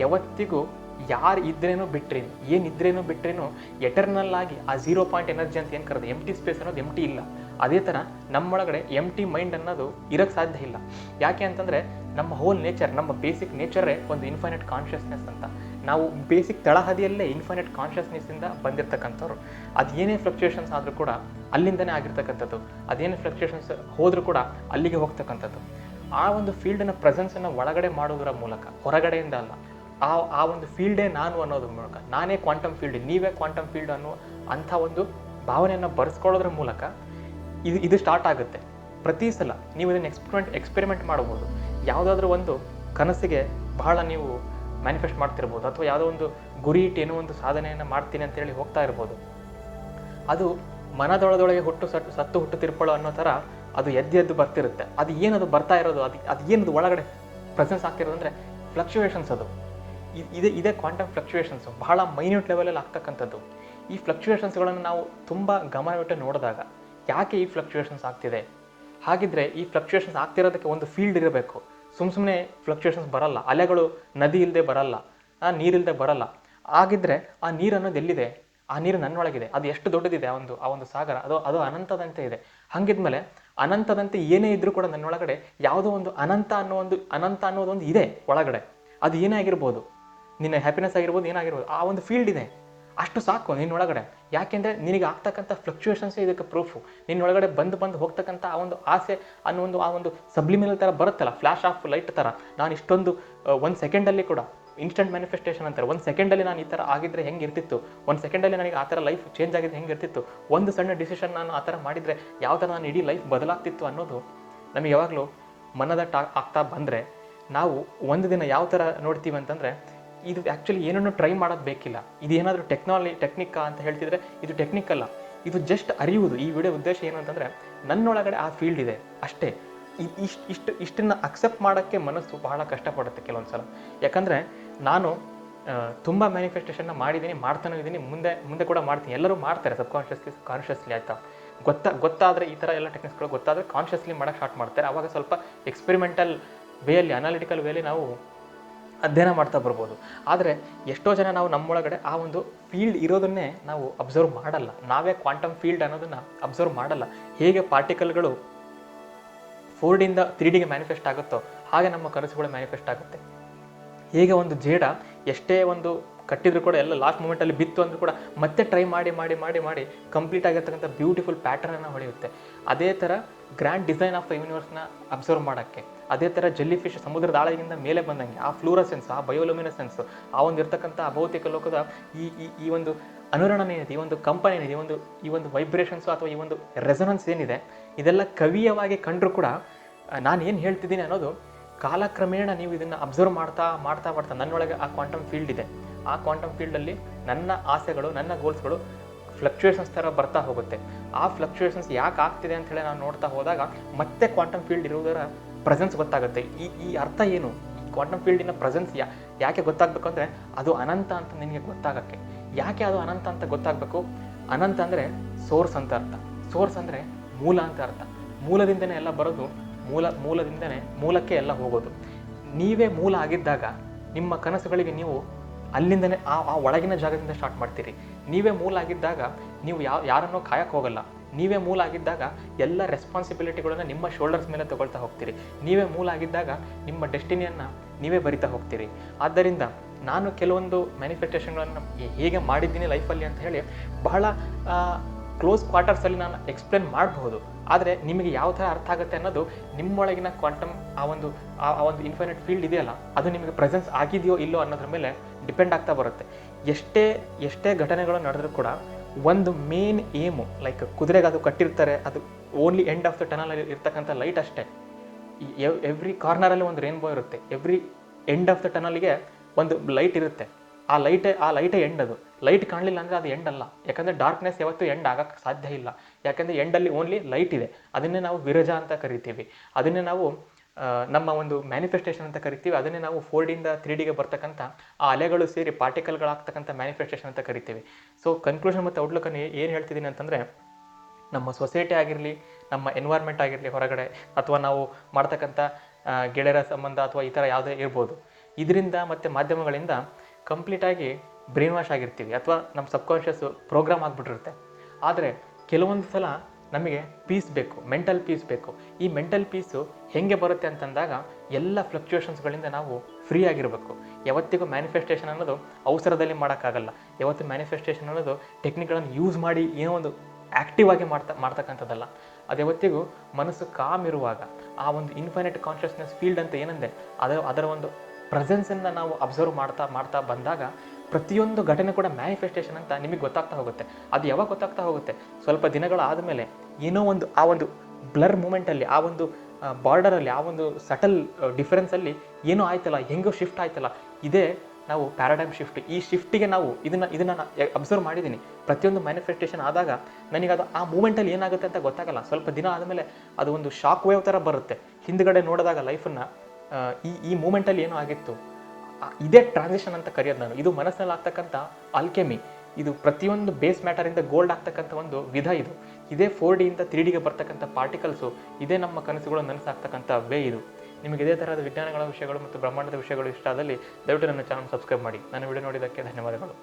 ಯಾವತ್ತಿಗೂ ಯಾರು ಇದ್ರೇನೋ ಬಿಟ್ರೇನು, ಏನಿದ್ರೇನೋ ಬಿಟ್ರೇನು ಎಟರ್ನಲ್ ಆಗಿ ಆ ಝೀರೋ ಪಾಯಿಂಟ್ ಎನರ್ಜಿ ಅಂತ ಏನು ಕರೆದು ಎಂ ಸ್ಪೇಸ್ ಅನ್ನೋದು ಎಂ ಇಲ್ಲ. ಅದೇ ಥರ ನಮ್ಮೊಳಗಡೆ ಎಂ ಮೈಂಡ್ ಅನ್ನೋದು ಇರೋಕ್ಕೆ ಸಾಧ್ಯ ಇಲ್ಲ. ಯಾಕೆ ಅಂತಂದರೆ ನಮ್ಮ ಹೋಲ್ ನೇಚರ್ ನಮ್ಮ ಬೇಸಿಕ್ ನೇಚರೇ ಒಂದು ಇನ್ಫೈನೈಟ್ ಕಾನ್ಷಿಯಸ್ನೆಸ್ ಅಂತ. ನಾವು ಬೇಸಿಕ್ ತಳಹದಿಯಲ್ಲೇ ಇನ್ಫೈನೈಟ್ ಕಾನ್ಷಿಯಸ್ನೆಸ್ಸಿಂದ ಬಂದಿರತಕ್ಕಂಥವ್ರು. ಅದು ಏನೇ ಫ್ಲಕ್ಚುಯೇಷನ್ಸ್ ಆದರೂ ಕೂಡ ಅಲ್ಲಿಂದನೇ ಆಗಿರ್ತಕ್ಕಂಥದ್ದು. ಅದೇನೇ ಫ್ಲಕ್ಚುಯೇಷನ್ಸ್ ಹೋದರೂ ಕೂಡ ಅಲ್ಲಿಗೆ ಹೋಗ್ತಕ್ಕಂಥದ್ದು. ಆ ಒಂದು ಫೀಲ್ಡಿನ ಪ್ರೆಸೆನ್ಸನ್ನು ಒಳಗಡೆ ಮಾಡೋದರ ಮೂಲಕ, ಹೊರಗಡೆಯಿಂದ ಅಲ್ಲ ಆ ಆ ಒಂದು ಫೀಲ್ಡೇ ನಾನು ಅನ್ನೋದ್ರ ಮೂಲಕ. ನಾನೇ ಕ್ವಾಂಟಮ್ ಫೀಲ್ಡ್ ನೀವೇ ಕ್ವಾಂಟಮ್ ಫೀಲ್ಡ್ ಅನ್ನೋ ಅಂಥ ಒಂದು ಭಾವನೆಯನ್ನು ಬರೆಸ್ಕೊಳ್ಳೋದ್ರ ಮೂಲಕ ಇದು ಇದು ಸ್ಟಾರ್ಟ್ ಆಗುತ್ತೆ. ಪ್ರತಿ ಸಲ ನೀವು ಇದನ್ನು ಎಕ್ಸ್ಪೆರಿಮೆಂಟ್ ಎಕ್ಸ್ಪೆರಿಮೆಂಟ್ ಮಾಡ್ಬೋದು ಯಾವುದಾದ್ರೂ ಒಂದು ಕನಸಿಗೆ ಬಹಳ ನೀವು ಮ್ಯಾನಿಫೆಸ್ಟ್ ಮಾಡ್ತಿರ್ಬೋದು. ಅಥವಾ ಯಾವುದೋ ಒಂದು ಗುರಿ ಇಟ್ಟು ಏನೋ ಒಂದು ಸಾಧನೆಯನ್ನು ಮಾಡ್ತೀನಿ ಅಂತ ಹೇಳಿ ಹೋಗ್ತಾ ಇರ್ಬೋದು. ಅದು ಮನದೊಳದೊಳಗೆ ಹುಟ್ಟು ಸಟ್ಟು ಸತ್ತು ಹುಟ್ಟು ತಿರ್ಪಳು ಅನ್ನೋ ಥರ ಅದು ಎದ್ದು ಬರ್ತಿರುತ್ತೆ. ಅದು ಏನದು ಬರ್ತಾ ಇರೋದು, ಅದು ಅದು ಏನದು ಒಳಗಡೆ ಪ್ರೆಸೆನ್ಸ್ ಆಗ್ತಿರೋದು ಅಂದರೆ ಫ್ಲಕ್ಚುಯೇಷನ್ಸ್ ಅದು. ಇದೆ, ಇದೇ ಕ್ವಾಂಟಮ್ ಫ್ಲಕ್ಚುಯೇಷನ್ಸ್ ಬಹಳ ಮೈನ್ಯೂಟ್ ಲೆವೆಲಲ್ಲಿ ಆಗ್ತಕ್ಕಂಥದ್ದು. ಈ ಫ್ಲಕ್ಚುಯೇಷನ್ಸ್ಗಳನ್ನು ನಾವು ತುಂಬ ಗಮನವಿಟ್ಟು ನೋಡಿದಾಗ ಯಾಕೆ ಈ ಫ್ಲಕ್ಚುಯೇಷನ್ಸ್ ಆಗ್ತಿದೆ? ಹಾಗಿದ್ರೆ ಈ ಫ್ಲಕ್ಚುಯೇಷನ್ಸ್ ಆಗ್ತಿರೋದಕ್ಕೆ ಒಂದು ಫೀಲ್ಡ್ ಇರಬೇಕು. ಸುಮ್ಮ ಸುಮ್ಮನೆ ಫ್ಲಕ್ಚುಯೇಷನ್ಸ್ ಬರಲ್ಲ. ಅಲೆಗಳು ನದಿ ಇಲ್ಲದೆ ಬರಲ್ಲ. ಆ ನೀರಿಲ್ಲದೆ ಬರಲ್ಲ. ಆಗಿದ್ರೆ ಆ ನೀರು ಅನ್ನೋದು ಎಲ್ಲಿದೆ? ಆ ನೀರು ನನ್ನೊಳಗಿದೆ ಅದು ಎಷ್ಟು ದೊಡ್ಡದಿದೆ? ಆ ಒಂದು ಆ ಒಂದು ಸಾಗರ. ಅದು ಅದು ಅನಂತದಂತೆ ಇದೆ. ಹಂಗಿದ್ಮೇಲೆ ಅನಂತದಂತೆ ಏನೇ ಇದ್ರೂ ಕೂಡ ನನ್ನೊಳಗಡೆ ಯಾವುದೋ ಒಂದು ಅನಂತ ಅನ್ನೋ ಒಂದು, ಅನಂತ ಅನ್ನೋದೊಂದು ಇದೆ ಒಳಗಡೆ. ಅದು ಏನೇ ಆಗಿರ್ಬೋದು. ನಿನ್ನ ಹ್ಯಾಪಿನೆಸ್ ಆಗಿರ್ಬೋದು, ಏನಾಗಿರ್ಬೋದು, ಆ ಒಂದು ಫೀಲ್ಡ್ ಇದೆ. ಅಷ್ಟು ಸಾಕು ನಿನ್ನೊಳಗಡೆ ಯಾಕೆಂದರೆ ನಿನಗೆ ಆಗ್ತಕ್ಕಂಥ ಫ್ಲಕ್ಚುಯೇಷನ್ಸ್ ಇದಕ್ಕೆ ಪ್ರೂಫು ನಿನ್ನೊಳಗಡೆ ಬಂದು ಬಂದು ಹೋಗ್ತಕ್ಕಂಥ ಆ ಒಂದು ಆಸೆ ಅನ್ನೋ ಒಂದು, ಆ ಒಂದು ಸಬ್ಲಿಮಿನಲ್ ಥರ ಬರುತ್ತಲ್ಲ ಫ್ಲ್ಯಾಶ್ ಆಫ್ ಲೈಟ್ ಥರ ನಾನು ಇಷ್ಟೊಂದು ಒಂದು ಸೆಕೆಂಡಲ್ಲಿ ಕೂಡ ಇನ್ಸ್ಟೆಂಟ್ ಮ್ಯಾನಿಫೆಸ್ಟೇಷನ್ ಅಂತಾರೆ. ಒಂದು ಸೆಕೆಂಡಲ್ಲಿ ನಾನು ಈ ಥರ ಆಗಿದ್ದರೆ ಹೆಂಗೆ ಇರ್ತಿತ್ತು? ಒಂದು ಸೆಕೆಂಡಲ್ಲಿ ನನಗೆ ಆ ಥರ ಲೈಫ್ ಚೇಂಜ್ ಆಗಿದ್ದು ಹೆಂಗೆ ಇರ್ತಿತ್ತು? ಒಂದು ಸಣ್ಣ ಡಿಸಿಷನ್ ನಾನು ಆ ಥರ ಮಾಡಿದರೆ ಯಾವ ಥರ ನಾನು ಇಡೀ ಲೈಫ್ ಬದಲಾಗ್ತಿತ್ತು ಅನ್ನೋದು ನಮಗೆ ಯಾವಾಗಲೂ ಮನದಟ್ಟ ಆಗ್ತಾ ಬಂದರೆ, ನಾವು ಒಂದು ದಿನ ಯಾವ ಥರ ನೋಡ್ತೀವಿ ಅಂತಂದರೆ ಇದು ಆ್ಯಕ್ಚುಲಿ ಏನನ್ನು ಟ್ರೈ ಮಾಡೋದು ಬೇಕಿಲ್ಲ. ಇದು ಏನಾದರೂ ಟೆಕ್ನಾಲಜಿ ಟೆಕ್ನಿಕ್ಕಾ ಅಂತ ಹೇಳ್ತಿದ್ರೆ ಇದು ಟೆಕ್ನಿಕ್ ಅಲ್ಲ. ಇದು ಜಸ್ಟ್ ಅರಿಯುವುದು. ಈ ವಿಡಿಯೋ ಉದ್ದೇಶ ಏನು ಅಂತಂದರೆ ನನ್ನೊಳಗಡೆ ಆ ಫೀಲ್ಡ್ ಇದೆ. ಅಷ್ಟೇ. ಇಷ್ಟು ಇಷ್ಟು, ಇಷ್ಟನ್ನು ಅಕ್ಸೆಪ್ಟ್ ಮಾಡೋಕ್ಕೆ ಮನಸ್ಸು ಬಹಳ ಕಷ್ಟಪಡುತ್ತೆ ಕೆಲವೊಂದು ಸಲ ಯಾಕಂದರೆ ನಾನು ತುಂಬ ಮ್ಯಾನಿಫೆಸ್ಟೇಷನ್ನ ಮಾಡಿದ್ದೀನಿ ಮಾಡ್ತಾನೂ ಇದ್ದೀನಿ ಮುಂದೆ ಮುಂದೆ ಕೂಡ ಮಾಡ್ತೀನಿ. ಎಲ್ಲರೂ ಮಾಡ್ತಾರೆ ಸಬ್ಕಾನ್ಷಿಯಸ್ಲಿ ಕಾನ್ಷಿಯಸ್ಲಿ ಆಯಿತಾ? ಗೊತ್ತಾ, ಗೊತ್ತಾದರೆ ಈ ಥರ ಎಲ್ಲ ಟೆಕ್ನಿಕ್ಸ್ಗಳು ಗೊತ್ತಾದರೆ ಕಾನ್ಷಿಯಸ್ಲಿ ಮಾಡೋಕ್ಕೆ ಸ್ಟಾರ್ಟ್ ಮಾಡ್ತಾರೆ. ಆವಾಗ ಸ್ವಲ್ಪ ಎಕ್ಸ್ಪೆರಿಮೆಂಟಲ್ ವೇಯಲ್ಲಿ ಅನಾಲಿಟಿಕಲ್ ವೇಲಿ ನಾವು ಅಧ್ಯಯನ ಮಾಡ್ತಾ ಬರ್ಬೋದು. ಆದರೆ ಎಷ್ಟೋ ಜನ ನಾವು ನಮ್ಮೊಳಗಡೆ ಆ ಒಂದು ಫೀಲ್ಡ್ ಇರೋದನ್ನೇ ನಾವು ಅಬ್ಸರ್ವ್ ಮಾಡಲ್ಲ. ನಾವೇ ಕ್ವಾಂಟಮ್ ಫೀಲ್ಡ್ ಅನ್ನೋದನ್ನು ಅಬ್ಸರ್ವ್ ಮಾಡಲ್ಲ. ಹೇಗೆ ಪಾರ್ಟಿಕಲ್ಗಳು ಫೋರ್ಡಿಂದ ತ್ರೀ ಡಿಗೆ ಮ್ಯಾನಿಫೆಸ್ಟ್ ಆಗುತ್ತೋ ಹಾಗೆ ನಮ್ಮ ಕನಸುಗಳು ಮ್ಯಾನಿಫೆಸ್ಟ್ ಆಗುತ್ತೆ. ಹೇಗೆ ಒಂದು ಜೇಡ ಎಷ್ಟೇ ಒಂದು ಕಟ್ಟಿದ್ರು ಕೂಡ ಎಲ್ಲ ಲಾಸ್ಟ್ ಮೂಮೆಂಟಲ್ಲಿ ಬಿತ್ತು ಅಂದರೂ ಕೂಡ ಮತ್ತೆ ಟ್ರೈ ಮಾಡಿ ಮಾಡಿ ಮಾಡಿ ಮಾಡಿ ಕಂಪ್ಲೀಟ್ ಆಗಿರ್ತಕ್ಕಂಥ ಬ್ಯೂಟಿಫುಲ್ ಪ್ಯಾಟರ್ನನ್ನು ಹೊಳೆಯುತ್ತೆ. ಅದೇ ಥರ ಗ್ರ್ಯಾಂಡ್ ಡಿಸೈನ್ ಆಫ್ ದ ಯೂನಿವರ್ಸ್ನ ಅಬ್ಸರ್ವ್ ಮಾಡೋಕ್ಕೆ, ಅದೇ ಥರ ಜೆಲ್ಲಿ ಫಿಶ್ ಸಮುದ್ರದ ಆಳದಿಂದ ಮೇಲೆ ಬಂದಂಗೆ, ಆ ಫ್ಲೂರಸೆನ್ಸ್ ಆ ಬಯೋಲುಮಿನಸೆನ್ಸ್ ಆ ಒಂದು ಇರ್ತಕ್ಕಂಥ ಭೌತಿಕ ಲೋಕದ ಈ ಈ ಈ ಒಂದು ಅನುರಣನ ಏನಿದೆ, ಈ ಒಂದು ಕಂಪನಿ ಏನಿದೆ, ಈ ಒಂದು ಈ ಒಂದು ವೈಬ್ರೇಷನ್ಸು ಅಥವಾ ಈ ಒಂದು ರೆಸೊನೆನ್ಸ್ ಏನಿದೆ, ಇದೆಲ್ಲ ಕವಿಯವಾಗಿ ಕಂಡರೂ ಕೂಡ ನಾನು ಏನು ಹೇಳ್ತಿದ್ದೀನಿ ಅನ್ನೋದು ಕಾಲಕ್ರಮೇಣ ನೀವು ಇದನ್ನು ಅಬ್ಸರ್ವ್ ಮಾಡ್ತಾ ಮಾಡ್ತಾ ಮಾಡ್ತಾ ನನ್ನೊಳಗೆ ಆ ಕ್ವಾಂಟಮ್ ಫೀಲ್ಡ್ ಇದೆ. ಆ ಕ್ವಾಂಟಮ್ ಫೀಲ್ಡಲ್ಲಿ ನನ್ನ ಆಸೆಗಳು, ನನ್ನ ಗೋಲ್ಸ್ಗಳು ಫ್ಲಕ್ಚುಯೇಷನ್ಸ್ ಥರ ಬರ್ತಾ ಹೋಗುತ್ತೆ. ಆ ಫ್ಲಕ್ಚುಯೇಷನ್ಸ್ ಯಾಕೆ ಆಗ್ತಿದೆ ಅಂತ ಹೇಳಿ ನಾನು ನೋಡ್ತಾ ಹೋದಾಗ ಮತ್ತೆ ಕ್ವಾಂಟಮ್ ಫೀಲ್ಡ್ ಇರುವುದರ ಪ್ರೆಸೆನ್ಸ್ ಗೊತ್ತಾಗುತ್ತೆ. ಈ ಈ ಅರ್ಥ ಏನು? ಈ ಕ್ವಾಂಟಮ್ ಫೀಲ್ಡಿನ ಪ್ರೆಸೆನ್ಸ್ ಯಾ, ಯಾಕೆ ಗೊತ್ತಾಗಬೇಕು ಅಂದರೆ ಅದು ಅನಂತ ಅಂತ ನಿನಗೆ ಗೊತ್ತಾಗಕ್ಕೆ. ಯಾಕೆ ಅದು ಅನಂತ ಅಂತ ಗೊತ್ತಾಗಬೇಕು? ಅನಂತ ಅಂದರೆ ಸೋರ್ಸ್ ಅಂತ ಅರ್ಥ. ಸೋರ್ಸ್ ಅಂದರೆ ಮೂಲ ಅಂತ ಅರ್ಥ. ಮೂಲದಿಂದನೇ ಎಲ್ಲ ಬರೋದು ಮೂಲ, ಮೂಲದಿಂದನೇ ಮೂಲಕ್ಕೆ ಎಲ್ಲ ಹೋಗೋದು. ನೀವೇ ಮೂಲ ಆಗಿದ್ದಾಗ ನಿಮ್ಮ ಕನಸುಗಳಿಗೆ ನೀವು ಅಲ್ಲಿಂದನೇ ಆ ಆ ಒಳಗಿನ ಜಾಗದಿಂದ ಸ್ಟಾರ್ಟ್ ಮಾಡ್ತೀರಿ. ನೀವೇ ಮೂಲ ಆಗಿದ್ದಾಗ ನೀವು ಯಾವ ಯಾರನ್ನೋ ಕಾಯಕ್ಕೆ ಹೋಗಲ್ಲ. ನೀವೇ ಮೂಲ ಆಗಿದ್ದಾಗ ಎಲ್ಲ ರೆಸ್ಪಾನ್ಸಿಬಿಲಿಟಿಗಳನ್ನು ನಿಮ್ಮ ಶೋಲ್ಡರ್ಸ್ ಮೇಲೆ ತಗೊಳ್ತಾ ಹೋಗ್ತೀರಿ. ನೀವೇ ಮೂಲ ಆಗಿದ್ದಾಗ ನಿಮ್ಮ ಡೆಸ್ಟಿನಿಯನ್ನು ನೀವೇ ಬರಿತಾ ಹೋಗ್ತೀರಿ. ಆದ್ದರಿಂದ ನಾನು ಕೆಲವೊಂದು ಮ್ಯಾನಿಫೆಸ್ಟೇಷನ್ಗಳನ್ನು ಹೇಗೆ ಮಾಡಿದ್ದೀನಿ ಲೈಫಲ್ಲಿ ಅಂತ ಹೇಳಿ ಬಹಳ ಕ್ಲೋಸ್ ಕ್ವಾರ್ಟರ್ಸಲ್ಲಿ ನಾನು ಎಕ್ಸ್ಪ್ಲೇನ್ ಮಾಡಬಹುದು. ಆದರೆ ನಿಮಗೆ ಯಾವ ಥರ ಅರ್ಥ ಆಗುತ್ತೆ ಅನ್ನೋದು ನಿಮ್ಮೊಳಗಿನ ಕ್ವಾಂಟಮ್ ಆ ಒಂದು ಆ ಒಂದು ಇನ್ಫೈನೈಟ್ ಫೀಲ್ಡ್ ಇದೆಯಲ್ಲ, ಅದು ನಿಮಗೆ ಪ್ರೆಸೆನ್ಸ್ ಆಗಿದೆಯೋ ಇಲ್ಲೋ ಅನ್ನೋದ್ರ ಮೇಲೆ ಡಿಪೆಂಡ್ ಆಗ್ತಾ ಬರುತ್ತೆ. ಎಷ್ಟೇ ಎಷ್ಟೇ ಘಟನೆಗಳು ನಡೆದ್ರೂ ಕೂಡ ಒಂದು ಮೇನ್ ಏಮು ಲೈಕ್ ಕುದುರೆಗೆ ಅದು ಕಟ್ಟಿರ್ತಾರೆ, ಅದು ಓನ್ಲಿ ಎಂಡ್ ಆಫ್ ದ ಟನಲಲ್ಲಿ ಇರ್ತಕ್ಕಂಥ ಲೈಟ್ ಅಷ್ಟೇ. ಎವ್ರಿ ಕಾರ್ನರಲ್ಲಿ ಒಂದು ರೇನ್ಬೋ ಇರುತ್ತೆ. ಎವ್ರಿ ಎಂಡ್ ಆಫ್ ದ ಟನಲ್ಗೆ ಒಂದು ಲೈಟ್ ಇರುತ್ತೆ. ಆ ಲೈಟೇ ಆ ಲೈಟೇ ಎಂಡ್ ಅದು. ಲೈಟ್ ಕಾಣಲಿಲ್ಲ ಅಂದರೆ ಅದು ಎಂಡ್ ಅಲ್ಲ. ಯಾಕಂದರೆ ಡಾರ್ಕ್ನೆಸ್ ಯಾವತ್ತೂ ಎಂಡ್ ಆಗೋಕ್ಕೆ ಸಾಧ್ಯ ಇಲ್ಲ. ಯಾಕಂದರೆ ಎಂಡಲ್ಲಿ ಓನ್ಲಿ ಲೈಟ್ ಇದೆ. ಅದನ್ನೇ ನಾವು ವಿರಜ ಅಂತ ಕರಿತೀವಿ. ಅದನ್ನೇ ನಾವು ನಮ್ಮ ಒಂದು ಮ್ಯಾನಿಫೆಸ್ಟೇಷನ್ ಅಂತ ಕರಿತೀವಿ. ಅದನ್ನೇ ನಾವು ಫೋರ್ ಡಿಯಿಂದ ತ್ರೀ ಡಿಗೆ ಬರ್ತಕ್ಕಂಥ ಆ ಅಲೆಗಳು ಸೇರಿ ಪಾರ್ಟಿಕಲ್ಗಳಾಗ್ತಕ್ಕಂಥ ಮ್ಯಾನಿಫೆಸ್ಟೇಷನ್ ಅಂತ ಕರಿತೀವಿ. ಸೊ ಕನ್ಕ್ಲೂಷನ್ ಮತ್ತು ಔಟ್ಲುಕ್ ಏನು ಹೇಳ್ತಿದ್ದೀನಿ ಅಂತಂದರೆ, ನಮ್ಮ ಸೊಸೈಟಿ ಆಗಿರಲಿ, ನಮ್ಮ ಎನ್ವೈರ್ಮೆಂಟ್ ಆಗಿರಲಿ ಹೊರಗಡೆ, ಅಥವಾ ನಾವು ಮಾಡ್ತಕ್ಕಂಥ ಗೆಳೆಯರ ಸಂಬಂಧ ಅಥವಾ ಈ ಥರ ಯಾವುದೇ ಇರ್ಬೋದು. ಇದರಿಂದ ಮತ್ತು ಮಾಧ್ಯಮಗಳಿಂದ ಕಂಪ್ಲೀಟಾಗಿ ಬ್ರೈನ್ ವಾಶ್ ಆಗಿರ್ತೀವಿ ಅಥವಾ ನಮ್ಮ ಸಬ್ಕಾನ್ಷಿಯಸ್ ಪ್ರೋಗ್ರಾಮ್ ಆಗಿಬಿಟ್ಟಿರುತ್ತೆ. ಆದರೆ ಕೆಲವೊಂದು ಸಲ ನಮಗೆ ಪೀಸ್ ಬೇಕು, ಮೆಂಟಲ್ ಪೀಸ್ ಬೇಕು. ಈ ಮೆಂಟಲ್ ಪೀಸು ಹೇಗೆ ಬರುತ್ತೆ ಅಂತಂದಾಗ ಎಲ್ಲ ಫ್ಲಕ್ಚುಯೇಷನ್ಸ್ಗಳಿಂದ ನಾವು ಫ್ರೀ ಆಗಿರಬೇಕು. ಯಾವತ್ತಿಗೂ ಮ್ಯಾನಿಫೆಸ್ಟೇಷನ್ ಅನ್ನೋದು ಅವಸರದಲ್ಲಿ ಮಾಡೋಕ್ಕಾಗಲ್ಲ. ಯಾವತ್ತು ಮ್ಯಾನಿಫೆಸ್ಟೇಷನ್ ಅನ್ನೋದು ಟೆಕ್ನಿಕ್ಗಳನ್ನು ಯೂಸ್ ಮಾಡಿ ಏನೋ ಒಂದು ಆ್ಯಕ್ಟಿವ್ ಆಗಿ ಮಾಡ್ತಾ, ಮಾಡ್ತಕ್ಕಂಥದ್ದಲ್ಲ. ಅದು ಯಾವತ್ತಿಗೂ ಮನಸ್ಸು ಕಾಮ್ ಇರುವಾಗ ಆ ಒಂದು ಇನ್ಫೈನೈಟ್ ಕಾನ್ಷಿಯಸ್ನೆಸ್ ಫೀಲ್ಡ್ ಅಂತ ಏನಂದೆ, ಅದರ ಅದರ ಒಂದು ಪ್ರೆಸೆನ್ಸನ್ನು ನಾವು ಅಬ್ಸರ್ವ್ ಮಾಡ್ತಾ ಮಾಡ್ತಾ ಬಂದಾಗ ಪ್ರತಿಯೊಂದು ಘಟನೆ ಕೂಡ ಮ್ಯಾನಿಫೆಸ್ಟೇಷನ್ ಅಂತ ನಿಮಗೆ ಗೊತ್ತಾಗ್ತಾ ಹೋಗುತ್ತೆ. ಅದು ಯಾವಾಗ ಗೊತ್ತಾಗ್ತಾ ಹೋಗುತ್ತೆ? ಸ್ವಲ್ಪ ದಿನಗಳಾದ ಮೇಲೆ ಏನೋ ಒಂದು, ಆ ಒಂದು ಬ್ಲರ್ ಮೂಮೆಂಟಲ್ಲಿ ಆ ಒಂದು ಬಾರ್ಡರಲ್ಲಿ ಆ ಒಂದು ಸಟಲ್ ಡಿಫರೆನ್ಸಲ್ಲಿ ಏನೋ ಆಯ್ತಲ್ಲ, ಹೆಂಗೋ ಶಿಫ್ಟ್ ಆಯ್ತಲ್ಲ, ಇದೇ ನಾವು ಪ್ಯಾರಾಡೈಮ್ ಶಿಫ್ಟ್ ಈ ಶಿಫ್ಟಿಗೆ ನಾವು ಇದನ್ನು ಇದನ್ನು ಅಬ್ಸರ್ವ್ ಮಾಡಿದ್ದೀನಿ. ಪ್ರತಿಯೊಂದು ಮ್ಯಾನಿಫೆಸ್ಟೇಷನ್ ಆದಾಗ ನನಗೆ ಅದು, ಆ ಮೂಮೆಂಟಲ್ಲಿ ಏನಾಗುತ್ತೆ ಅಂತ ಗೊತ್ತಾಗಲ್ಲ. ಸ್ವಲ್ಪ ದಿನ ಆದಮೇಲೆ ಅದು ಒಂದು ಶಾಕ್ ವೇವ್ ಥರ ಬರುತ್ತೆ. ಹಿಂದ್ಗಡೆ ನೋಡಿದಾಗ ಲೈಫನ್ನು ಈ ಈ ಮೂಮೆಂಟಲ್ಲಿ ಏನೋ ಆಗಿತ್ತು. ಇದೇ ಟ್ರಾನ್ಸಿಷನ್ ಅಂತ ಕರೆಯೋದು ನಾನು. ಇದು ಮನಸ್ಸಲ್ಲಿ ಆಗ್ತಕ್ಕಂಥ ಅಲ್ಕೆಮಿ ಇದು ಪ್ರತಿಯೊಂದು ಬೇಸ್ ಮ್ಯಾಟರಿಂದ ಗೋಲ್ಡ್ ಆಗ್ತಕ್ಕಂಥ ಒಂದು ವಿಧ ಇದು. ಇದೇ ಫೋರ್ ಡಿಯಿಂದ ತ್ರೀ ಡಿಗೆ ಬರ್ತಕ್ಕಂಥ ಪಾರ್ಟಿಕಲ್ಸು ಇದೇ ನಮ್ಮ ಕನಸುಗಳು ನನಸಾಗ್ತಕ್ಕಂಥ ವೇ ಇದು. ನಿಮಗೆ ಇದೇ ಥರದ ವಿಜ್ಞಾನಗಳ ವಿಷಯಗಳು ಮತ್ತು ಬ್ರಹ್ಮಾಂಡದ ವಿಷಯಗಳು ಇಷ್ಟ ಆದಲ್ಲಿ ದಯವಿಟ್ಟು ನನ್ನ ಚಾನಲ್ ಸಬ್ಸ್ಕ್ರೈಬ್ ಮಾಡಿ. ನನ್ನ ವಿಡಿಯೋ ನೋಡಿದ್ದಕ್ಕೆ ಧನ್ಯವಾದಗಳು.